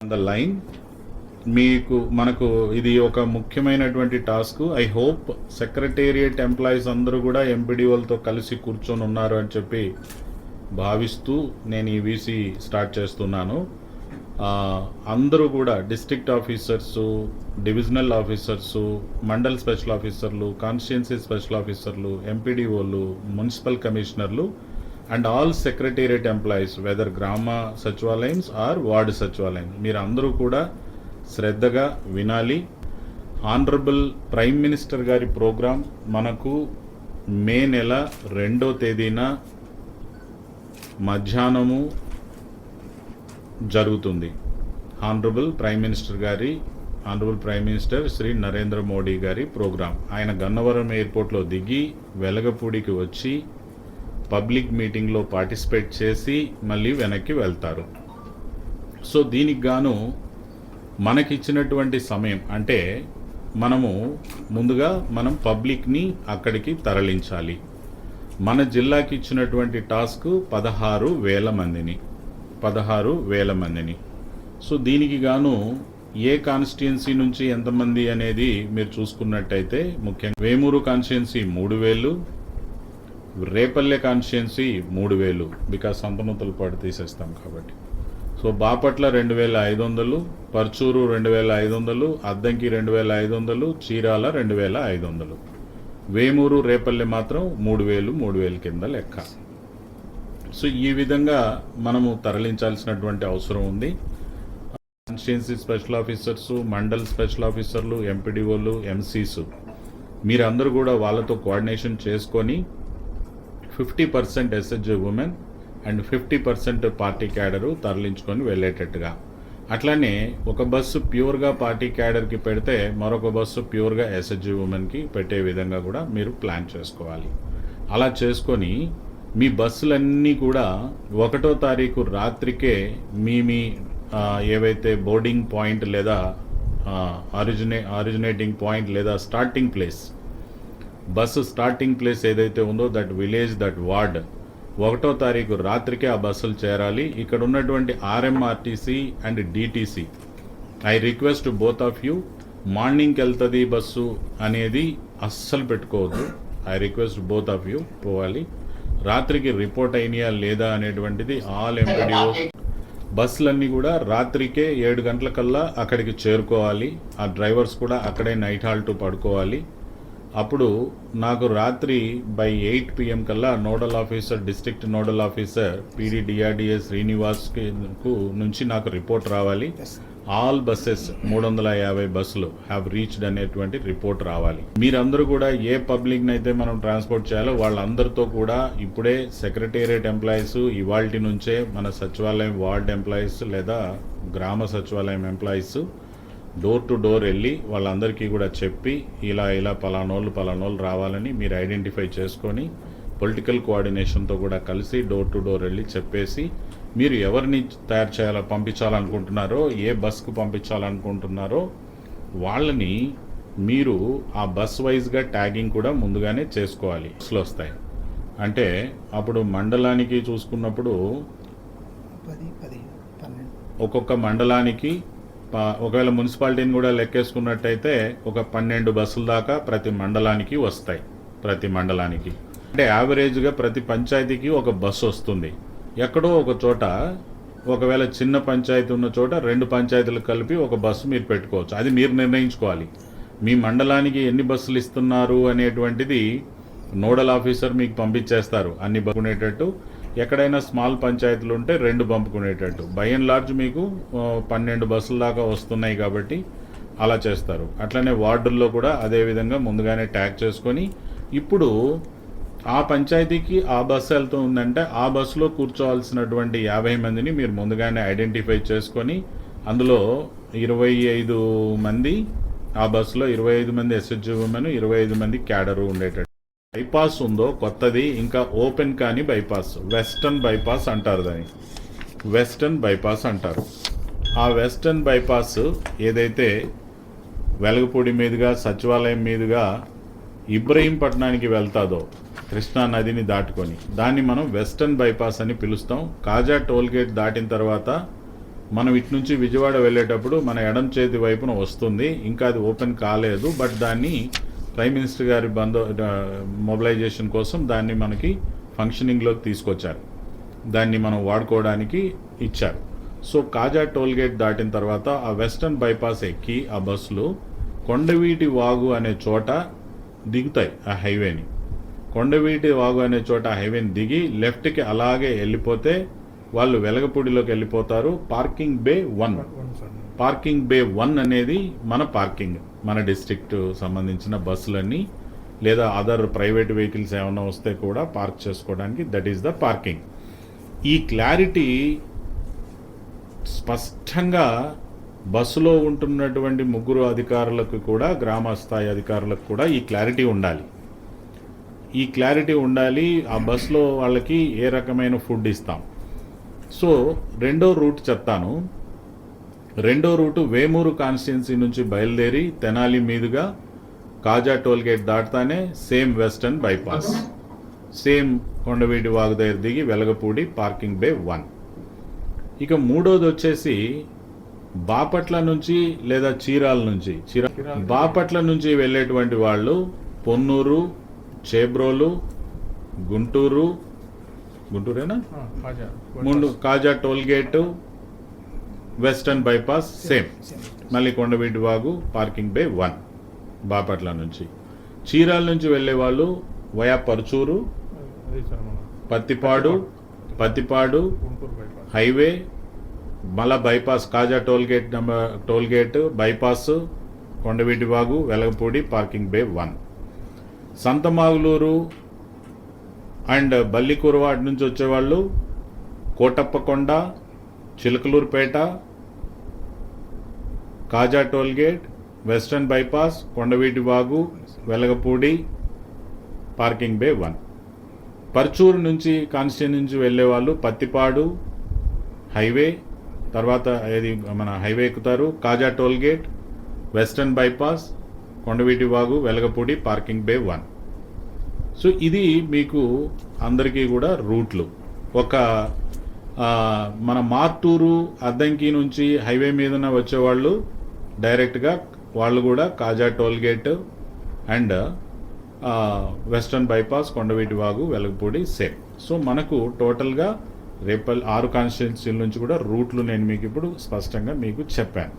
The line మీకు మనకు ఇది ఒక ముఖ్యమైనటువంటి task I hope secretariat employees అందరూ కూడా ఎంపీడీఓలతో కలిసి కూర్చొని ఉన్నారు అని చెప్పి భావిస్తూ నేను ఈ వీసీ స్టార్ట్ చేస్తున్నాను. అందరూ కూడా district officers divisional officers mandal special ఆఫీసర్లు కాన్స్టిట్యున్సీ స్పెషల్ ఆఫీసర్లు ఎంపీడీఓలు మున్సిపల్ కమిషనర్లు and all secretariat employees whether గ్రామ సచివాలయంస్ ఆర్ వార్డు సచివాలయం మీరు అందరూ కూడా శ్రద్ధగా వినాలి. ఆనరబుల్ ప్రైమ్ మినిస్టర్ గారి ప్రోగ్రాం మనకు మే నెల రెండో తేదీన మధ్యాహ్నము జరుగుతుంది. ఆనరబుల్ ప్రైమ్ మినిస్టర్ గారి honourable prime minister Shri Narendra Modi గారి ప్రోగ్రాం ఆయన గన్నవరం ఎయిర్పోర్ట్లో దిగి వెలగపూడికి వచ్చి పబ్లిక్ మీటింగ్లో పార్టిసిపేట్ చేసి మళ్ళీ వెనక్కి వెళ్తారు. సో దీనికి గాను మనకిచ్చినటువంటి సమయం అంటే మనము ముందుగా మనం పబ్లిక్ని అక్కడికి తరలించాలి. మన జిల్లాకి ఇచ్చినటువంటి టాస్క్ పదహారు వేల మందిని పదహారు వేల మందిని. సో దీనికి గాను ఏ కాన్స్టిట్యున్సీ నుంచి ఎంతమంది అనేది మీరు చూసుకున్నట్టయితే ముఖ్యంగా వేమూరు కాన్స్టిట్యున్సీ మూడు వేలు రేపల్లె కాన్స్టిట్యున్సీ మూడు వేలు బికాస్ సంతనూతలు పాటు తీసేస్తాం కాబట్టి. సో బాపట్ల రెండు వేల ఐదు వందలు పర్చూరు రెండు వేల ఐదు వందలు అద్దంకి రెండు వేల ఐదు వందలు చీరాల రెండు వేల ఐదు వందలు. వేమూరు రేపల్లె మాత్రం మూడు వేలు మూడు వేలు కింద లెక్క. సో ఈ విధంగా మనము తరలించాల్సినటువంటి అవసరం ఉంది. Constituency special officers mandal special ఆఫీసర్లు ఎంపీడీఓలు ఎంసీస్ మీరందరూ కూడా వాళ్ళతో కోఆర్డినేషన్ చేసుకొని fifty percent SHG women and fifty percent party cadre తరలించుకొని వెళ్ళేటట్టుగా. అట్లానే ఒక బస్సు ప్యూర్గా పార్టీ క్యాడర్కి పెడితే మరొక బస్సు ప్యూర్గా ఎస్హెచ్జి ఉమెన్కి పెట్టే విధంగా కూడా మీరు ప్లాన్ చేసుకోవాలి. అలా చేసుకొని మీ బస్సులన్నీ కూడా ఒకటో తారీఖు రాత్రికే మీ మీ ఏవైతే బోర్డింగ్ పాయింట్ లేదా ఆరిజినే ఆరిజినేటింగ్ పాయింట్ లేదా starting place bus starting place ఏదైతే ఉందో దట్ విలేజ్ దట్ వార్డ్ ఒకటో తారీఖు రాత్రికే ఆ బస్సులు చేరాలి. ఇక్కడ ఉన్నటువంటి RMRTC and DTC I request both of you మార్నింగ్కి వెళ్తుంది బస్సు అనేది అస్సలు పెట్టుకోవద్దు. I request both of you పోవాలి. రాత్రికి రిపోర్ట్ అయినాయా లేదా అనేటువంటిది ఆల్ ఎంపీడీఓ బస్సులన్నీ కూడా రాత్రికే ఏడు గంటలకల్లా అక్కడికి చేరుకోవాలి. ఆ డ్రైవర్స్ కూడా అక్కడే నైట్ హాల్ట్ పడుకోవాలి. అప్పుడు నాకు రాత్రి బై ఎయిట్ పిఎం కల్లా nodal officer district nodal officer PD DRDA శ్రీనివాస్కి కు నుంచి నాకు రిపోర్ట్ రావాలి. ఆల్ బస్సెస్ మూడు వందల యాభై బస్సులు హ్యావ్ రీచ్డ్ అనేటువంటి రిపోర్ట్ రావాలి. మీరందరూ కూడా ఏ పబ్లిక్ని అయితే మనం ట్రాన్స్పోర్ట్ చేయాలో వాళ్ళందరితో కూడా ఇప్పుడే సెక్రటేరియట్ ఎంప్లాయీస్ ఇవాల్టి నుంచే మన సచివాలయం వార్డ్ ఎంప్లాయీస్ లేదా గ్రామ సచివాలయం ఎంప్లాయీస్ డోర్ టు డోర్ వెళ్ళి వాళ్ళందరికీ కూడా చెప్పి ఇలా ఇలా పలానోళ్ళు పలానోళ్ళు రావాలని మీరు ఐడెంటిఫై చేసుకొని పొలిటికల్ కోఆర్డినేషన్తో కూడా కలిసి డోర్ టు డోర్ వెళ్ళి చెప్పేసి మీరు ఎవరిని తయారు చేయాలో పంపించాలనుకుంటున్నారో ఏ బస్కు పంపించాలనుకుంటున్నారో వాళ్ళని మీరు ఆ బస్ వైజ్గా ట్యాగింగ్ కూడా ముందుగానే చేసుకోవాలి. బస్సులు వస్తాయి. అంటే అప్పుడు మండలానికి చూసుకున్నప్పుడు ఒక్కొక్క మండలానికి ఒకవేళ మున్సిపాలిటీని కూడా లెక్కేసుకున్నట్టయితే ఒక పన్నెండు బస్సుల దాకా ప్రతి మండలానికి వస్తాయి. ప్రతి మండలానికి. అంటే యావరేజ్గా ప్రతి పంచాయతీకి ఒక బస్సు వస్తుంది. ఎక్కడో ఒక చోట ఒకవేళ చిన్న పంచాయతీ ఉన్న చోట రెండు పంచాయతీలు కలిపి ఒక బస్సు మీరు పెట్టుకోవచ్చు. అది మీరు నిర్ణయించుకోవాలి. మీ మండలానికి ఎన్ని బస్సులు ఇస్తున్నారు అనేటువంటిది నోడల్ ఆఫీసర్ మీకు పంపించేస్తారు. అన్ని పంపుకునేటట్టు ఎక్కడైనా స్మాల్ పంచాయతీలు ఉంటే రెండు పంపుకునేటట్టు. బై అండ్ లార్జ్ మీకు పన్నెండు బస్సుల దాకా వస్తున్నాయి కాబట్టి అలా చేస్తారు. అట్లనే వార్డుల్లో కూడా అదే విధంగా ముందుగానే ట్యాగ్ చేసుకొని ఇప్పుడు ఆ పంచాయతీకి ఆ బస్సు వెళ్తూ ఉందంటే ఆ బస్సులో కూర్చోవాల్సినటువంటి యాభై మందిని మీరు ముందుగానే ఐడెంటిఫై చేసుకొని అందులో ఇరవై ఐదు మంది ఆ బస్సులో ఇరవై ఐదు మంది ఎస్హెచ్జి ఉమెన్ ఇరవై ఐదు మంది క్యాడరు ఉండేటట్టు. బైపాస్ ఉందో కొత్తది ఇంకా ఓపెన్ కాని బైపాస్. వెస్టర్న్ బైపాస్ అంటారు దాన్ని. వెస్టర్న్ బైపాస్ అంటారు. ఆ వెస్టర్న్ బైపాస్ ఏదైతే వెలగపూడి మీదుగా సచివాలయం మీదుగా ఇబ్రహీంపట్నానికి వెళ్తాదో కృష్ణా నదిని దాటుకొని దాన్ని మనం వెస్టర్న్ బైపాస్ అని పిలుస్తాం. కాజా టోల్ గేట్ దాటిన తర్వాత మనం ఇటు నుంచి విజయవాడ వెళ్ళేటప్పుడు మన ఎడం చేతి వైపున వస్తుంది. ఇంకా అది ఓపెన్ కాలేదు బట్ దాన్ని ప్రైమ్ మినిస్టర్ గారి బందో మొబిలైజేషన్ కోసం దాన్ని మనకి ఫంక్షనింగ్లోకి తీసుకొచ్చారు. దాన్ని మనం వాడుకోవడానికి ఇచ్చారు. సో కాజా టోల్ గేట్ దాటిన తర్వాత ఆ వెస్టర్న్ బైపాస్ ఎక్కి ఆ బస్సులు కొండవీటి వాగు అనే చోట దిగుతాయి ఆ హైవేని. కొండవీటి వాగు అనే చోట హైవేని దిగి లెఫ్ట్కి అలాగే వెళ్ళిపోతే వాళ్ళు వెలగపూడిలోకి వెళ్ళిపోతారు. Parking bay one. Parking bay one అనేది మన పార్కింగ్. మన డిస్ట్రిక్ట్ సంబంధించిన బస్సులన్నీ లేదా అదర్ ప్రైవేట్ వెహికల్స్ ఏమైనా వస్తే కూడా పార్క్ చేసుకోవడానికి దట్ ఈస్ ద పార్కింగ్. ఈ క్లారిటీ స్పష్టంగా బస్సులో ఉంటున్నటువంటి ముగ్గురు అధికారులకు కూడా గ్రామ స్థాయి అధికారులకు కూడా ఈ క్లారిటీ ఉండాలి. ఈ క్లారిటీ ఉండాలి ఆ బస్సులో వాళ్ళకి ఏ రకమైన ఫుడ్ ఇస్తాం. సో రెండో రూట్ చెప్తాను. రెండో రూటు వేమూరు కాన్స్టిట్యున్సీ నుంచి బయలుదేరి తెనాలి మీదుగా Kaja toll gate దాటుతానే same western bypass. Same Kondaveeti Vagu దగ్గర దిగి వెలగపూడి పార్కింగ్ బే వన్. ఇక మూడోది వచ్చేసి బాపట్ల నుంచి లేదా చీరాల నుంచి. చీర బాపట్ల నుంచి వెళ్ళేటువంటి వాళ్ళు పొన్నూరు చేబ్రోలు గుంటూరు గుంటూరేనా? ముందు Kaja toll gate western bypass same. మళ్ళీ కొండవీటి వాగు పార్కింగ్ బే వన్ బాపట్ల నుంచి. చీరాల నుంచి వెళ్ళే వాళ్ళు వయా పరుచూరు పత్తిపాడు పత్తిపాడు హైవే మళ్ళా bypass Kaja toll gate number toll gate bypass Kondaveeti Vagu Velagapudi parking bay one. Santhamaguluru and Ballikuravada నుంచి వచ్చేవాళ్ళు Kotappakonda Chilakaluripet Kaja toll gate western bypass Kondaveeti Vagu Velagapudi parking bay one. Parchur నుంచి constituency నుంచి వెళ్ళే వాళ్ళు Pattipadu highway తర్వాత ఏది మన highway ఎక్కుతారు Kaja toll gate western bypass Kondaveeti Vagu Velagapudi parking bay one. So ఇది మీకు అందరికీ కూడా రూట్లు. ఒక మన మార్టూరు అద్దంకి నుంచి హైవే మీదన వచ్చేవాళ్ళు డైరెక్ట్గా వాళ్ళు కూడా Kaja toll gate and western bypass Kondaveeti Vagu Velagapudi same. So మనకు టోటల్గా రేపల్ ఆరు కాన్స్టిట్యున్సీల నుంచి కూడా రూట్లు నేను మీకు ఇప్పుడు స్పష్టంగా మీకు చెప్పాను.